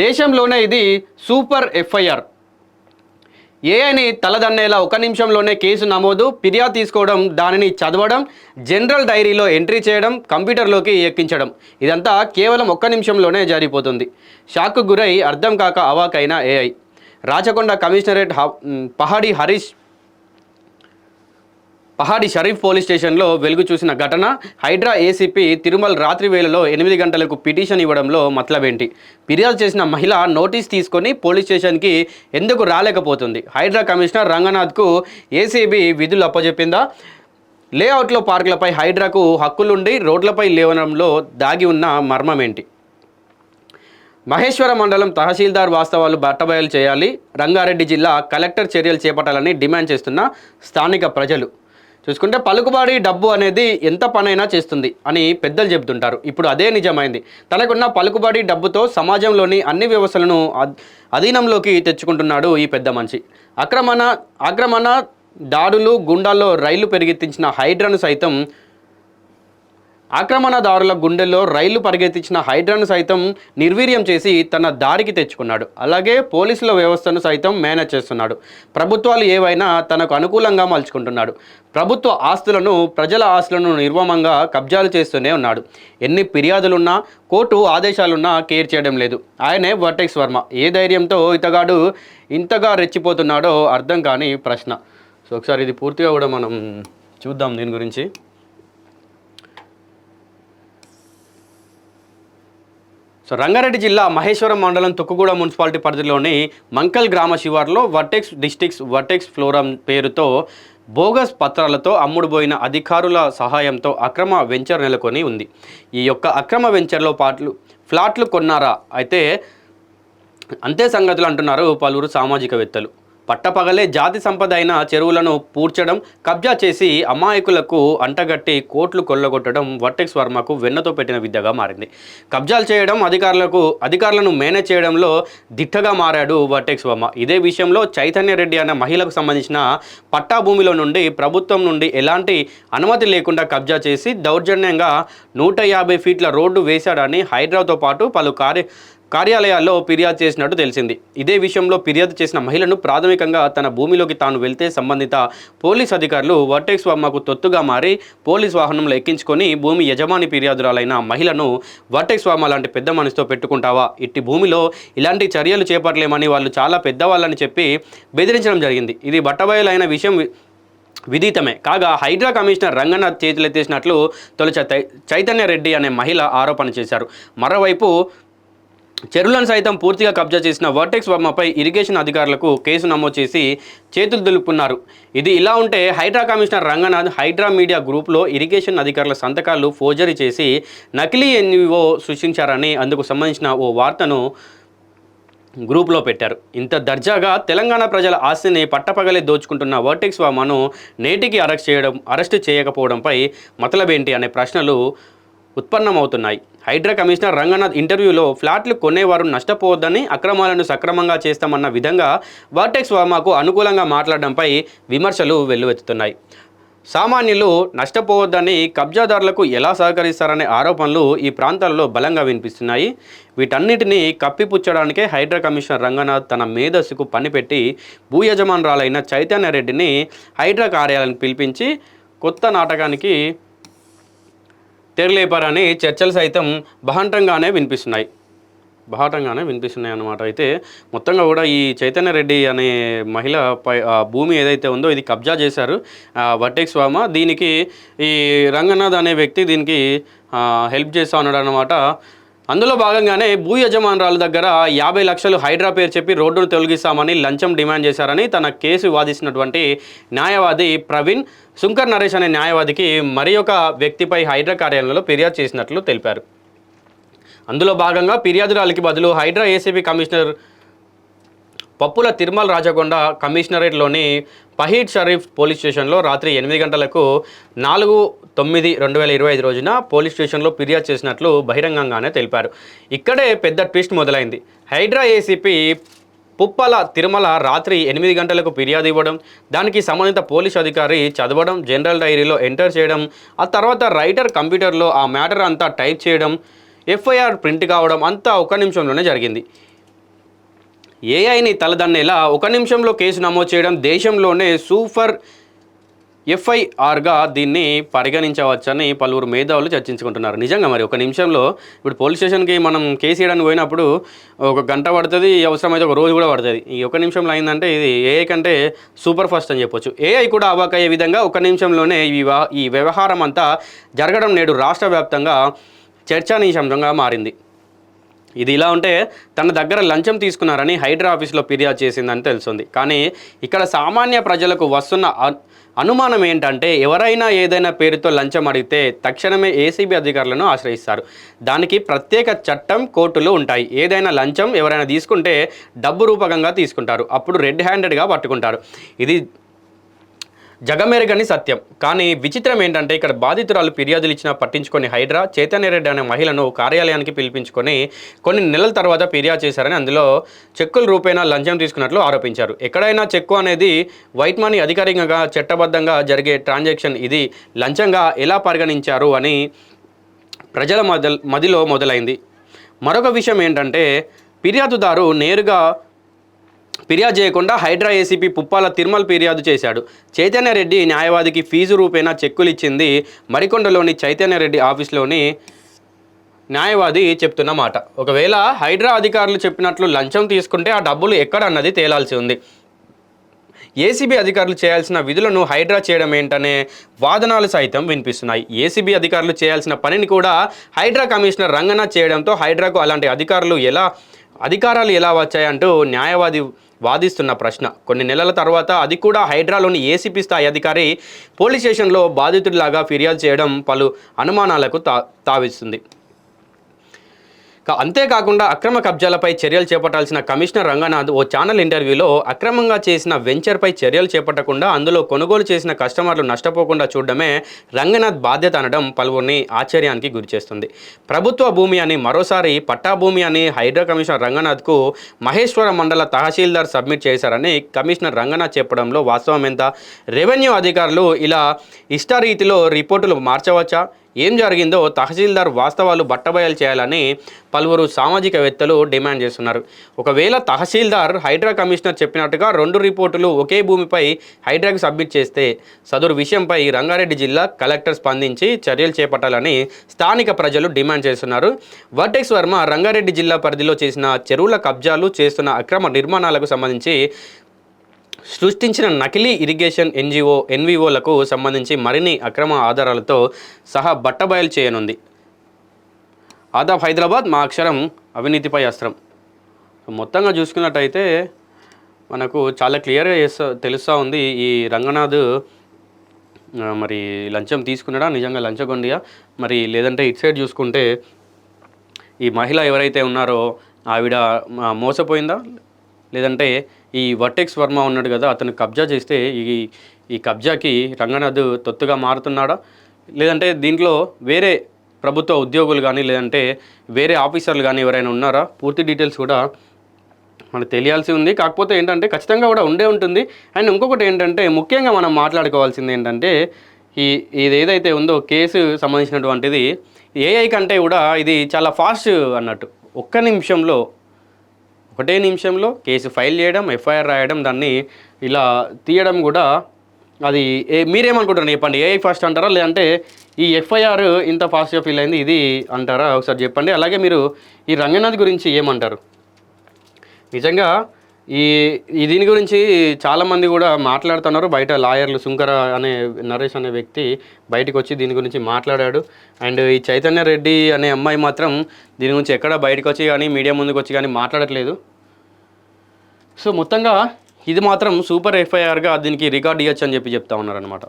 దేశంలోనే ఇది super FIR. ఏఐని తలదన్నేలా ఒక నిమిషంలోనే కేసు నమోదు ఫిర్యాదు తీసుకోవడం దానిని చదవడం జనరల్ డైరీలో ఎంట్రీ చేయడం కంప్యూటర్లోకి ఎక్కించడం. ఇదంతా కేవలం ఒక్క నిమిషంలోనే జరిగిపోతుంది. షాక్కు గురై అర్థం కాక అవాకైన AI. Rachakonda commissionerate Pahadi Harish Pahadi Sharif police స్టేషన్లో వెలుగు చూసిన ఘటన హైడ్రా ఏసీపీ తిరుమల రాత్రి వేళలో ఎనిమిది గంటలకు పిటిషన్ ఇవ్వడంలో మతలబేంటి. ఫిర్యాదు చేసిన మహిళ నోటీస్ తీసుకొని పోలీస్ స్టేషన్కి ఎందుకు రాలేకపోతుంది? హైడ్రా కమిషనర్ రంగనాథ్కు ఏసీబీ విధులు అప్పజెప్పిందా? లేఅవుట్లో పార్కులపై హైడ్రాకు హక్కులుండి రోడ్లపై లేవడంలో దాగి ఉన్న మర్మమేంటి? మహేశ్వర మండలం తహసీల్దార్ వాస్తవాలు బట్టబయలు చేయాలి. రంగారెడ్డి జిల్లా కలెక్టర్ చర్యలు చేపట్టాలని డిమాండ్ చేస్తున్న స్థానిక ప్రజలు. చూసుకుంటే పలుకుబడి డబ్బు అనేది ఎంత పనైనా చేస్తుంది అని పెద్దలు చెబుతుంటారు. ఇప్పుడు అదే నిజమైంది. తనకున్న పలుకుబడి డబ్బుతో సమాజంలోని అన్ని వ్యవస్థలను అధీనంలోకి తెచ్చుకుంటున్నాడు ఈ పెద్ద మనిషి. ఆక్రమణ ఆక్రమణ దాడులు గుండాల్లో రైళ్ళు పెరిగెత్తించిన హైడ్రాను సైతం ఆక్రమణదారుల గుండెల్లో రైళ్ళు పరిగెత్తించిన హైడ్రాను సైతం నిర్వీర్యం చేసి తన దారికి తెచ్చుకున్నాడు. అలాగే పోలీసుల వ్యవస్థను సైతం మేనేజ్ చేస్తున్నాడు. ప్రభుత్వాలు ఏవైనా తనకు అనుకూలంగా మలుచుకుంటున్నాడు. ప్రభుత్వ ఆస్తులను ప్రజల ఆస్తులను నిర్మమంగా కబ్జాలు చేస్తూనే ఉన్నాడు. ఎన్ని ఫిర్యాదులున్నా కోర్టు ఆదేశాలున్నా కేర్ చేయడం లేదు. ఆయనే వర్టెక్స్ వర్మ. ఏ ధైర్యంతో ఇతగాడు ఇంతగా రెచ్చిపోతున్నాడో అర్థం కాని ప్రశ్న. సో ఒకసారి ఇది పూర్తిగా కూడా మనం చూద్దాం దీని గురించి. సో రంగారెడ్డి జిల్లా మహేశ్వరం మండలం తొక్కుగూడ మున్సిపాలిటీ పరిధిలోని మంకల్ గ్రామ శివార్లో వర్టెక్స్ డిస్టిక్స్ వర్టెక్స్ ఫ్లోరం పేరుతో బోగస్ పత్రాలతో అమ్ముడుపోయిన అధికారుల సహాయంతో అక్రమ వెంచర్ నెలకొని ఉంది. ఈ యొక్క అక్రమ వెంచర్లో పాట్లు ఫ్లాట్లు కొన్నారా? అయితే అంతే సంగతులు అంటున్నారు పలువురు సామాజికవేత్తలు. పట్టపగలే జాతి సంపద అయిన చెరువులను పూడ్చడం కబ్జా చేసి అమాయకులకు అంటగట్టి కోట్లు కొల్లగొట్టడం వర్టెక్స్ వర్మకు వెన్నతో పెట్టిన విద్యగా మారింది. కబ్జాలు చేయడం అధికారులకు అధికారులను మేనేజ్ చేయడంలో దిట్టగా మారాడు వర్టెక్స్ వర్మ. ఇదే విషయంలో చైతన్య రెడ్డి అనే మహిళకు సంబంధించిన పట్టా భూమిలో నుండి ప్రభుత్వం నుండి ఎలాంటి అనుమతి లేకుండా కబ్జా చేసి దౌర్జన్యంగా నూట యాభై ఫీట్ల రోడ్డు వేశాడని హైదరాబాద్తో పాటు పలు కార్య కార్యాలయాల్లో ఫిర్యాదు చేసినట్టు తెలిసింది. ఇదే విషయంలో ఫిర్యాదు చేసిన మహిళను ప్రాథమికంగా తన భూమిలోకి తాను వెళ్తే సంబంధిత పోలీస్ అధికారులు వర్టెక్స్ వర్మకు తొత్తుగా మారి పోలీస్ వాహనంలో ఎక్కించుకొని భూమి యజమాని ఫిర్యాదురాలైన మహిళను వర్టెక్స్ వర్మ లాంటి పెద్ద మనసుతో పెట్టుకుంటావా? ఇట్టి భూమిలో ఇలాంటి చర్యలు చేపట్టలేమని వాళ్ళు చాలా పెద్దవాళ్ళని చెప్పి బెదిరించడం జరిగింది. ఇది బట్టబయలైన విషయం విదితమే. కాగా హైడ్రా కమిషనర్ రంగనాథ్ చేతులెత్తేసినట్లు తొలచ చైతన్య రెడ్డి అనే మహిళ ఆరోపణ చేశారు. మరోవైపు చెరువులను సైతం పూర్తిగా కబ్జా చేసిన వర్టెక్స్ వర్మపై ఇరిగేషన్ అధికారులకు కేసు నమోదు చేసి చేతులు దులుపుకున్నారు ఇది ఇలా ఉంటే హైడ్రా కమిషనర్ రంగనాథ్ హైడ్రా మీడియా గ్రూప్లో ఇరిగేషన్ అధికారుల సంతకాలు ఫోర్జరీ చేసి నకిలీ ఎన్వీఓ సృష్టించారని అందుకు సంబంధించిన ఓ వార్తను గ్రూప్లో పెట్టారు. ఇంత దర్జాగా తెలంగాణ ప్రజల ఆస్తిని పట్టపగలే దోచుకుంటున్న వర్టెక్స్ వామాను నేటికి అరెస్ట్ చేయడం అరెస్ట్ చేయకపోవడంపై మతలబేంటి అనే ప్రశ్నలు ఉత్పన్నమవుతున్నాయి. హైడ్రా కమిషనర్ రంగనాథ్ ఇంటర్వ్యూలో ఫ్లాట్లు కొనేవారు నష్టపోవద్దని అక్రమాలను సక్రమంగా చేస్తామన్న విధంగా వర్టెక్స్ వర్మకు అనుకూలంగా మాట్లాడడంపై విమర్శలు వెల్లువెత్తుతున్నాయి. సామాన్యులు నష్టపోవద్దని కబ్జాదారులకు ఎలా సహకరిస్తారనే ఆరోపణలు ఈ ప్రాంతాల్లో బలంగా వినిపిస్తున్నాయి. వీటన్నిటినీ కప్పిపుచ్చడానికే హైడ్రా కమిషనర్ రంగనాథ్ తన మేధస్సుకు పనిపెట్టి భూ యజమానురాలైన చైతన్య రెడ్డిని హైడ్రా కార్యాలయాన్ని పిలిపించి కొత్త నాటకానికి తెరలేపారని చర్చలు సైతం బహంటంగానే వినిపిస్తున్నాయి. బహాటంగానే వినిపిస్తున్నాయి అన్నమాట. అయితే మొత్తంగా కూడా ఈ చైతన్య రెడ్డి అనే మహిళ పై భూమి ఏదైతే ఉందో ఇది కబ్జా చేశారు. ఆ, వటెక్స్ వామ దీనికి ఈ రంగనాథ్ అనే వ్యక్తి దీనికి హెల్ప్ చేస్తా ఉన్నాడు అనమాట అందులో భాగంగానే భూ యజమానురాల దగ్గర యాభై లక్షలు హైడ్రా పేరు చెప్పి రోడ్డును తొలగిస్తామని లంచం డిమాండ్ చేశారని తన కేసు వాదిస్తున్నటువంటి న్యాయవాది ప్రవీణ్ శుంకర్ నరేష్ అనే న్యాయవాదికి మరి ఒక వ్యక్తిపై హైడ్రా కార్యాలయంలో ఫిర్యాదు చేసినట్లు తెలిపారు. అందులో భాగంగా ఫిర్యాదురాలికి బదులు హైడ్రా ఏసీబీ కమిషనర్ పప్పుల తిరుమల రాజకొండ కమిషనరేట్లోని పహీద్ షరీఫ్ పోలీస్ స్టేషన్లో రాత్రి ఎనిమిది గంటలకు నాలుగు తొమ్మిది రెండు వేల ఇరవై ఐదు రోజున పోలీస్ స్టేషన్లో ఫిర్యాదు చేసినట్లు బహిరంగంగానే తెలిపారు. ఇక్కడే పెద్ద ట్విస్ట్ మొదలైంది. హైడ్రా ఏసీపీ పుప్పల తిరుమల రాత్రి ఎనిమిది గంటలకు ఫిర్యాదు ఇవ్వడం దానికి సంబంధిత పోలీస్ అధికారి చదవడం జనరల్ డైరీలో ఎంటర్ చేయడం ఆ తర్వాత రైటర్ కంప్యూటర్లో ఆ మ్యాటర్ అంతా టైప్ చేయడం ఎఫ్ఐఆర్ ప్రింట్ కావడం అంతా ఒక నిమిషంలోనే జరిగింది. ఏఐని తలదన్నేలా ఒక నిమిషంలో కేసు నమోదు చేయడం దేశంలోనే సూపర్ ఎఫ్ఐఆర్గా దీన్ని పరిగణించవచ్చని పలువురు మేధావులు చర్చించుకుంటున్నారు. నిజంగా మరి ఒక నిమిషంలో ఇప్పుడు పోలీస్ స్టేషన్కి మనం కేసు వేయడానికి పోయినప్పుడు ఒక గంట పడుతుంది అవసరమైతే ఒక రోజు కూడా పడుతుంది. ఈ ఒక నిమిషంలో అయిందంటే ఇది ఏఐ కంటే సూపర్ ఫాస్ట్ అని చెప్పొచ్చు. ఏఐ కూడా అవాక్ అయ్యే విధంగా ఒక నిమిషంలోనే ఈ ఈ వ్యవహారం అంతా జరగడం నేడు రాష్ట్ర వ్యాప్తంగా చర్చానీయాంశంగా మారింది. ఇది ఇలా ఉంటే తన దగ్గర లంచం తీసుకున్నారని హైడ్రా ఆఫీస్లో ఫిర్యాదు చేసిందని తెలుస్తుంది కానీ ఇక్కడ సామాన్య ప్రజలకు వస్తున్న అనుమానం ఏంటంటే ఎవరైనా ఏదైనా పేరుతో లంచం అడిగితే తక్షణమే ఏసీబీ అధికారులను ఆశ్రయిస్తారు. దానికి ప్రత్యేక చట్టం కోర్టులు ఉంటాయి. ఏదైనా లంచం ఎవరైనా తీసుకుంటే డబ్బు రూపకంగా తీసుకుంటారు. అప్పుడు రెడ్ హ్యాండెడ్గా పట్టుకుంటారు. ఇది జగమెరగని సత్యం. కానీ విచిత్రం ఏంటంటే ఇక్కడ బాధితురాలు ఫిర్యాదులు ఇచ్చినా పట్టించుకొని హైడ్రా చైతన్య రెడ్డి అనే మహిళను కార్యాలయానికి పిలిపించుకొని కొన్ని నెలల తర్వాత ఫిర్యాదు చేశారని అందులో చెక్కుల రూపేణా లంచం తీసుకున్నట్లు ఆరోపించారు. ఎక్కడైనా చెక్కు అనేది వైట్ మనీ అధికారికంగా చట్టబద్ధంగా జరిగే ట్రాన్సాక్షన్ ఇది లంచంగా ఎలా పరిగణించారు అని ప్రజల మద మదిలో మొదలైంది. మరొక విషయం ఏంటంటే ఫిర్యాదుదారు నేరుగా ఫిర్యాదు చేయకుండా హైడ్రా ఏసీపీ పుప్పాల తిరుమల ఫిర్యాదు చేశాడు. చైతన్యరెడ్డి న్యాయవాదికి ఫీజు రూపేణా చెక్కులు ఇచ్చింది మరికొండలోని చైతన్యరెడ్డి ఆఫీస్లోని న్యాయవాది చెప్తున్న మాట. ఒకవేళ హైడ్రా అధికారులు చెప్పినట్లు లంచం తీసుకుంటే ఆ డబ్బులు ఎక్కడ అన్నది తేలాల్సి ఉంది. ఏసీబీ అధికారులు చేయాల్సిన విధులను హైడ్రా చేయడం ఏంటనే వాదనాలు సైతం వినిపిస్తున్నాయి. ఏసీబీ అధికారులు చేయాల్సిన పనిని కూడా హైడ్రా కమిషనర్ రంగనా చేయడంతో హైడ్రాకు అలాంటి అధికారులు ఎలా అధికారాలు ఎలా వచ్చాయంటూ న్యాయవాది వాదిస్తున్న ప్రశ్న. కొన్ని నెలల తర్వాత అది కూడా హైడ్రాలోని ఏసీపీ స్థాయి అధికారి పోలీస్ స్టేషన్లో బాధితుడిలాగా ఫిర్యాదు చేయడం పలు అనుమానాలకు తా తావిస్తుంది. అంతేకాకుండా అక్రమ కబ్జాలపై చర్యలు చేపట్టాల్సిన కమిషనర్ రంగనాథ్ ఓ ఛానల్ ఇంటర్వ్యూలో అక్రమంగా చేసిన వెంచర్పై చర్యలు చేపట్టకుండా అందులో కొనుగోలు చేసిన కస్టమర్లు నష్టపోకుండా చూడడమే రంగనాథ్ బాధ్యత అనడం పలువురిని ఆశ్చర్యానికి గురిచేస్తుంది. ప్రభుత్వ భూమి అని మరోసారి పట్టా భూమి అని హైడ్రా కమిషనర్ రంగనాథ్కు మహేశ్వర మండల తహసీల్దార్ సబ్మిట్ చేశారని కమిషనర్ రంగనాథ్ చెప్పడంలో వాస్తవం ఎంత రెవెన్యూ అధికారులు ఇలా ఇష్టారీతిలో రిపోర్టులు మార్చవచ్చా? ఏం జరిగిందో తహసీల్దార్ వాస్తవాలు బట్టబయలు చేయాలని పలువురు సామాజికవేత్తలు డిమాండ్ చేస్తున్నారు. ఒకవేళ తహసీల్దార్ హైడ్రా కమిషనర్ చెప్పినట్టుగా రెండు రిపోర్టులు ఒకే భూమిపై హైడ్రాకు సబ్మిట్ చేస్తే సదరు విషయంపై రంగారెడ్డి జిల్లా కలెక్టర్ స్పందించి చర్యలు చేపట్టాలని స్థానిక ప్రజలు డిమాండ్ చేస్తున్నారు. వర్టెక్స్ వర్మ రంగారెడ్డి జిల్లా పరిధిలో చేసిన చెరువుల కబ్జాలు చేస్తున్న అక్రమ నిర్మాణాలకు సంబంధించి సృష్టించిన నకిలీ ఇరిగేషన్ ఎన్జిఓ ఎన్విఓలకు సంబంధించి మరిన్ని అక్రమ ఆధారాలతో సహా బట్టబయలు చేయనుంది. ఆదాబ్ హైదరాబాద్ మా అక్షరం అవినీతిపై అస్త్రం. మొత్తంగా చూసుకున్నట్టయితే మనకు చాలా క్లియర్గా చేస్తా తెలుస్తూ ఉంది ఈ రంగనాథ్ మరి లంచం తీసుకున్నాడా? నిజంగా లంచగొండియా? మరి లేదంటే ఇటు సైడ్ చూసుకుంటే ఈ మహిళ ఎవరైతే ఉన్నారో ఆవిడ మోసపోయిందా? లేదంటే ఈ వర్టెక్స్ వర్మ ఉన్నాడు కదా అతను కబ్జా చేస్తే ఈ ఈ కబ్జాకి రంగనాథ్ తొత్తుగా మారుతున్నాడా? లేదంటే దీంట్లో వేరే ప్రభుత్వ ఉద్యోగులు కానీ లేదంటే వేరే ఆఫీసర్లు కానీ ఎవరైనా ఉన్నారా? పూర్తి డీటెయిల్స్ కూడా మనకు తెలియాల్సి ఉంది. కాకపోతే ఏంటంటే ఖచ్చితంగా కూడా ఉండే ఉంటుంది. అండ్ ఇంకొకటి ఏంటంటే ముఖ్యంగా మనం మాట్లాడుకోవాల్సింది ఏంటంటే ఈ ఇది ఏదైతే ఉందో కేసు సంబంధించినటువంటిది ఏఐ కంటే కూడా ఇది చాలా ఫాస్ట్ అన్నట్టు. ఒక్క నిమిషంలో ఒకటే నిమిషంలో కేసు ఫైల్ చేయడం ఎఫ్ఐఆర్ రాయడం దాన్ని ఇలా తీయడం కూడా అది ఏ మీరేమనుకుంటారు చెప్పండి. ఏఐ ఫాస్ట్ అంటారా? లేదంటే ఈ ఎఫ్ఐఆర్ ఇంత ఫాస్ట్గా ఫీల్ అయింది ఇది అంటారా? ఒకసారి చెప్పండి. అలాగే మీరు ఈ రంగనాథ్ గురించి ఏమంటారు? నిజంగా ఈ ఈ దీని గురించి చాలామంది కూడా మాట్లాడుతున్నారు. బయట లాయర్లు సుంకర అనే నరేష్ అనే వ్యక్తి బయటకు వచ్చి దీని గురించి మాట్లాడాడు. అండ్ ఈ చైతన్య రెడ్డి అనే అమ్మాయి మాత్రం దీని గురించి ఎక్కడ బయటకు వచ్చి కానీ మీడియా ముందుకు వచ్చి కానీ మాట్లాడట్లేదు. సో మొత్తంగా ఇది మాత్రం సూపర్ ఎఫ్ఐఆర్గా దీనికి రికార్డ్ ఇవ్వచ్చు అని చెప్పి చెప్తా ఉన్నారనమాట